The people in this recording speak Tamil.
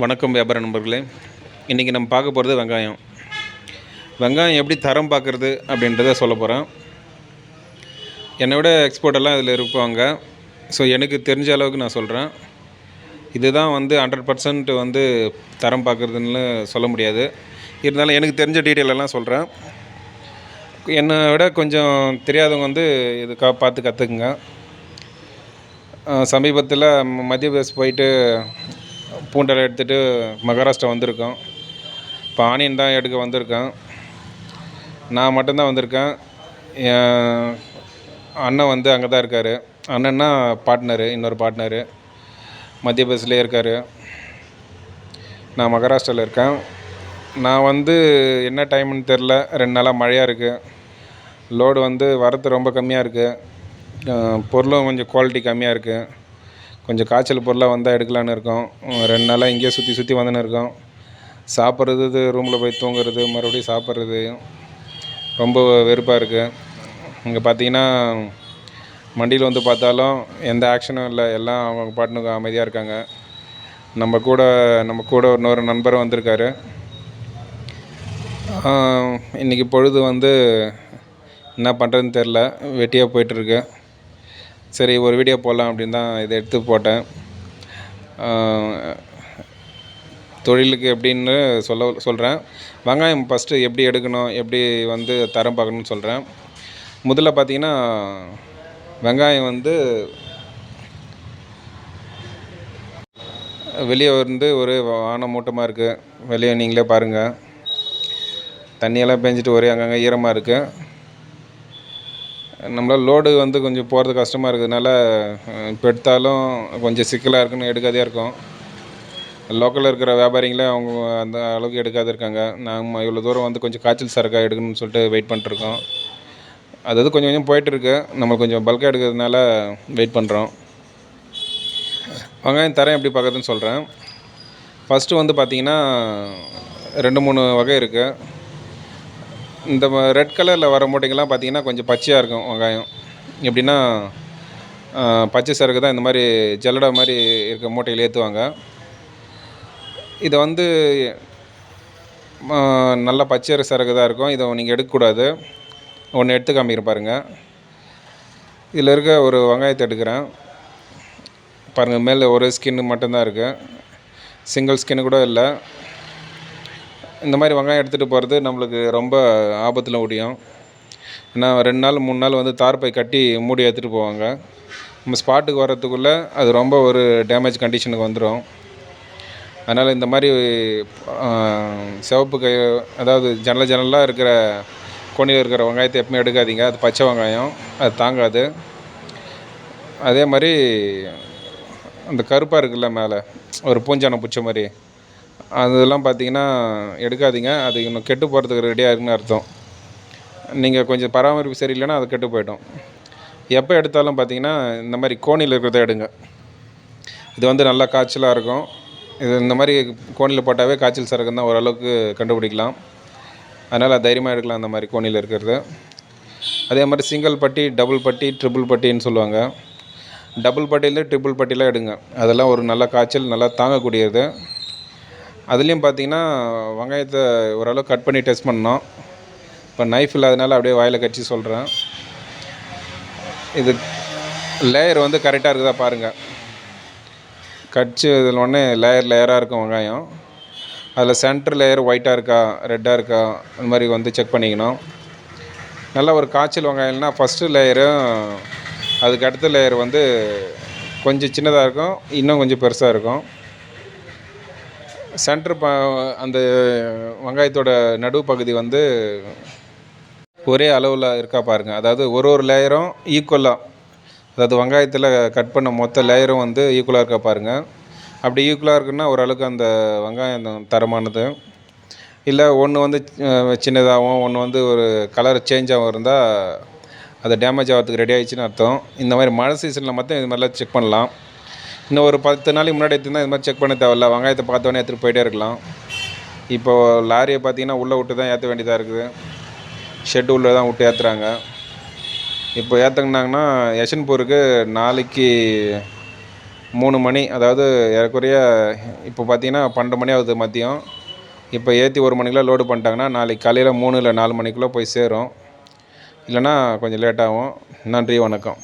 வணக்கம் வியாபார நண்பர்களே. இன்றைக்கி நம்ம பார்க்க போகிறது வெங்காயம். வெங்காயம் எப்படி தரம் பார்க்குறது அப்படின்றத சொல்ல போகிறேன் என்னை விட எக்ஸ்போர்ட்டெல்லாம் எல்லாம் இதில் இருப்பாங்க. ஸோ எனக்கு தெரிஞ்ச அளவுக்கு நான் சொல்கிறேன் இதுதான் வந்து ஹண்ட்ரட் பர்சன்ட் வந்து தரம் பார்க்குறதுன்னு சொல்ல முடியாது. இருந்தாலும் எனக்கு தெரிஞ்ச டீட்டெயிலெல்லாம் சொல்கிறேன் என்னை விட கொஞ்சம் தெரியாதவங்க வந்து இது கா பார்த்து கற்றுக்குங்க சமீபத்தில் மத்திய பிரதேஷ் போயிட்டு பூண்டெல்லாம் எடுத்துகிட்டு மகாராஷ்டிரா வந்திருக்கோம். இப்போ ஆனியன் தான் எடுக்க வந்திருக்கேன். நான் மட்டும்தான் வந்திருக்கேன். என் அண்ணன் வந்து அங்கே தான் இருக்கார். அண்ணன்னா பார்ட்னரு இன்னொரு பார்ட்னரு மத்திய பிரதேசிலே இருக்கார். நான் மகாராஷ்டிராவில் இருக்கேன். நான் வந்து என்ன டைம்னு தெரில ரெண்டு நாளாக மழையாக இருக்குது லோடு வந்து வரத்து ரொம்ப கம்மியாக இருக்குது பொருளும் கொஞ்சம் குவாலிட்டி கம்மியாக இருக்குது கொஞ்சம் காய்ச்சல் பொருளாக வந்தால் எடுக்கலான்னு இருக்கோம். ரெண்டு நாளாக இங்கேயே சுற்றி சுற்றி வந்துன்னு இருக்கோம். சாப்பிட்றது இது ரூமில் போய் தூங்குறது மறுபடியும் சாப்பிட்றது ரொம்ப வெறுப்பாக இருக்குது இங்கே பார்த்தீங்கன்னா மண்டியில் வந்து பார்த்தாலும் எந்த ஆக்ஷனும் இல்லை. எல்லாம் அவங்க பாட்டுனுக்கு அமைதியாக இருக்காங்க. நம்ம கூட நம்ம கூட இன்னொரு நண்பரும் வந்திருக்காரு. இன்றைக்கி இன்னைக்கு பொழுது வந்து என்ன பண்ணுறதுன்னு தெரில வெட்டியாக போயிட்டுருக்கு சரி ஒரு வீடியோ போடலாம் அப்படின்னு தான் இதை எடுத்து போட்டேன். தொழிலுக்கு எப்படின்னு சொல்ல சொல்கிறேன் வெங்காயம் ஃபஸ்ட்டு எப்படி எடுக்கணும் எப்படி வந்து தரம் பார்க்கணும்னு சொல்கிறேன் முதல்ல பார்த்தீங்கன்னா வெங்காயம் வந்து வெளியே வந்து ஒரு வானம் மூட்டமாக இருக்குது வெளியே நீங்களே பாருங்கள் தண்ணியெல்லாம் பெஞ்சிட்டு ஒரே அங்கங்கே ஈரமாக இருக்குது நம்மளால் லோடு வந்து கொஞ்சம் போகிறது கஷ்டமாக இருக்கிறதுனால இப்போ எடுத்தாலும் கொஞ்சம் சிக்கலாக இருக்குன்னு எடுக்காதே இருக்கும். லோக்கலில் இருக்கிற வியாபாரிங்களே அவங்க அந்த அளவுக்கு எடுக்காத இருக்காங்க. நாம் இவ்வளோ தூரம் வந்து கொஞ்சம் காய்ச்சல் சரக்காக எடுக்கணும்னு சொல்லிட்டு வெயிட் பண்ணிட்டுருக்கோம் அது அது கொஞ்சம் கொஞ்சம் போயிட்டுருக்கு நம்ம கொஞ்சம் பல்காக எடுக்கிறதுனால வெயிட் பண்ணுறோம் வெங்காயம் தரேன் எப்படி பார்க்குறதுன்னு சொல்கிறேன் ஃபஸ்ட்டு வந்து பார்த்திங்கன்னா ரெண்டு மூணு வகை இருக்குது இந்த ரெட் கலரில் வர மூட்டைங்கெல்லாம் பார்த்தீங்கன்னா கொஞ்சம் பச்சையாக இருக்கும் வெங்காயம். எப்படின்னா பச்சை சரக்கு தான் இந்த மாதிரி ஜல்லடா மாதிரி இருக்க மூட்டையில் ஏற்றுவாங்க இதை வந்து நல்லா நல்ல பச்சை சரக்கு தான் இருக்கும். இதை நீங்கள் எடுக்கக்கூடாது. ஒன்று எடுத்து காமிக்கிறேன் பாருங்கள் இதில் இருக்க ஒரு வெங்காயத்தை எடுக்கிறேன். பாருங்கள் மேலே ஒரு ஸ்கின்னு மட்டும்தான் இருக்குது சிங்கிள் ஸ்கின்னு கூட இல்லை. இந்த மாதிரி வெங்காயம் எடுத்துகிட்டு போகிறது நம்மளுக்கு ரொம்ப ஆபத்தில் முடியும் ஏன்னா ரெண்டு நாள் மூணு நாள் வந்து தார்ப்பை கட்டி மூடி எடுத்துகிட்டு போவாங்க. நம்ம ஸ்பாட்டுக்கு வர்றதுக்குள்ளே அது ரொம்ப ஒரு டேமேஜ் கண்டிஷனுக்கு வந்துடும் அதனால் இந்த மாதிரி சிவப்பு கை அதாவது ஜன்னல் ஜன்னலாக இருக்கிற கோணியில் இருக்கிற வெங்காயத்தை எப்பவுமே எடுக்காதீங்க. அது பச்சை வெங்காயம் அது தாங்காது. அதே மாதிரி அந்த கருப்பாக இருக்குல்ல மேலே ஒரு பூஞ்சானம் பிடிச்ச மாதிரி. அதெல்லாம் பார்த்தீங்கன்னா எடுக்காதீங்க. அது இன்னும் கெட்டு போகிறதுக்கு ரெடியாக இருக்குன்னு அர்த்தம். நீங்கள் கொஞ்சம் பராமரிப்பு சரியில்லைன்னா அது கெட்டு போயிடும். எப்போ எடுத்தாலும் பார்த்தீங்கன்னா இந்த மாதிரி கோணியில் இருக்கிறத எடுங்க. இது வந்து நல்லா காய்ச்சலாக இருக்கும். இது இந்த மாதிரி கோணியில் போட்டாவே காய்ச்சல் சரக்குன்னு தான் ஓரளவுக்கு கண்டுபிடிக்கலாம். அதனால் தைரியமாக எடுக்கலாம் அந்த மாதிரி கோணியில் இருக்கிறது. அதே மாதிரி சிங்கிள் பட்டி டபுள் பட்டி ட்ரிபிள் பட்டின்னு சொல்லுவாங்க. டபுள் பட்டியிலேருந்து ட்ரிபிள் பட்டிலாம் எடுங்க. அதெல்லாம் ஒரு நல்ல காய்ச்சல் நல்லா தாங்கக்கூடியது. அதுலேயும் பார்த்தீங்கன்னா வெங்காயத்தை ஓரளவு கட் பண்ணி டெஸ்ட் பண்ணோம். இப்போ நைஃப் இல்லாதனால அப்படியே வாயில் கட்சி சொல்கிறேன் இது லேயர் வந்து கரெக்டாக இருக்குதா பாருங்கள் கட்சி இதில் ஒன்று லேயர் லேயராக இருக்கும் வெங்காயம். அதில் சென்டர் லேயர் ஒயிட்டாக இருக்கா ரெட்டாக இருக்கா அந்த மாதிரி வந்து செக் பண்ணிக்கணும். நல்ல ஒரு காய்ச்சல் வெங்காயம்னா ஃபஸ்ட்டு லேயரும் அதுக்கு அடுத்த லேயர் வந்து கொஞ்சம் சின்னதாக இருக்கும் இன்னும் கொஞ்சம் பெருசாக இருக்கும். சென்டர் ப அந்த வெங்காயத்தோட நடு பகுதி வந்து ஒரே அளவில் இருக்கா பாருங்கள் அதாவது ஒரு ஒரு லேயரும் ஈக்குவலாக அதாவது வெங்காயத்தில் கட் பண்ண மொத்த லேயரும் வந்து ஈக்குவலாக இருக்கா பாருங்கள் அப்படி ஈக்குவலாக இருக்குன்னா ஓரளவுக்கு அந்த வெங்காயம் தரமானது. இல்லை ஒன்று வந்து சின்னதாகவும் ஒன்று வந்து ஒரு கலர் சேஞ்சாகவும் இருந்தால் அது டேமேஜ் ஆகிறதுக்கு ரெடி ஆகிடுச்சின்னு அர்த்தம். இந்த மாதிரி மழை சீசனில் மட்டும் இது மாதிரிலாம் செக் பண்ணலாம். இன்னும் ஒரு பத்து நாளைக்கு முன்னாடி எடுத்துருந்தா இது மாதிரி செக் பண்ண தேவையில்ல. வெங்காயத்தை பார்த்தோன்னே எடுத்துகிட்டு போயிட்டே இருக்கலாம். இப்போது லாரியை பார்த்தீங்கன்னா உள்ளே விட்டு தான் ஏற்ற வேண்டியதாக இருக்குது. ஷெட்டு உள்ளே தான் விட்டு ஏற்றுறாங்க இப்போ ஏற்றுனாங்கன்னா யசன்பூருக்கு நாளைக்கு மூணு மணி அதாவது ஏறக்குறைய இப்போ பார்த்தீங்கன்னா பன்னெண்டு மணி ஆகுது மதியம். இப்போ ஏற்றி ஒரு மணிக்கெலாம் லோடு பண்ணிட்டாங்கன்னா நாளைக்கு காலையில் மூணு இல்லை நாலு மணிக்குள்ளே போய் சேரும். இல்லைன்னா கொஞ்சம் லேட்டாகும் நன்றி வணக்கம்.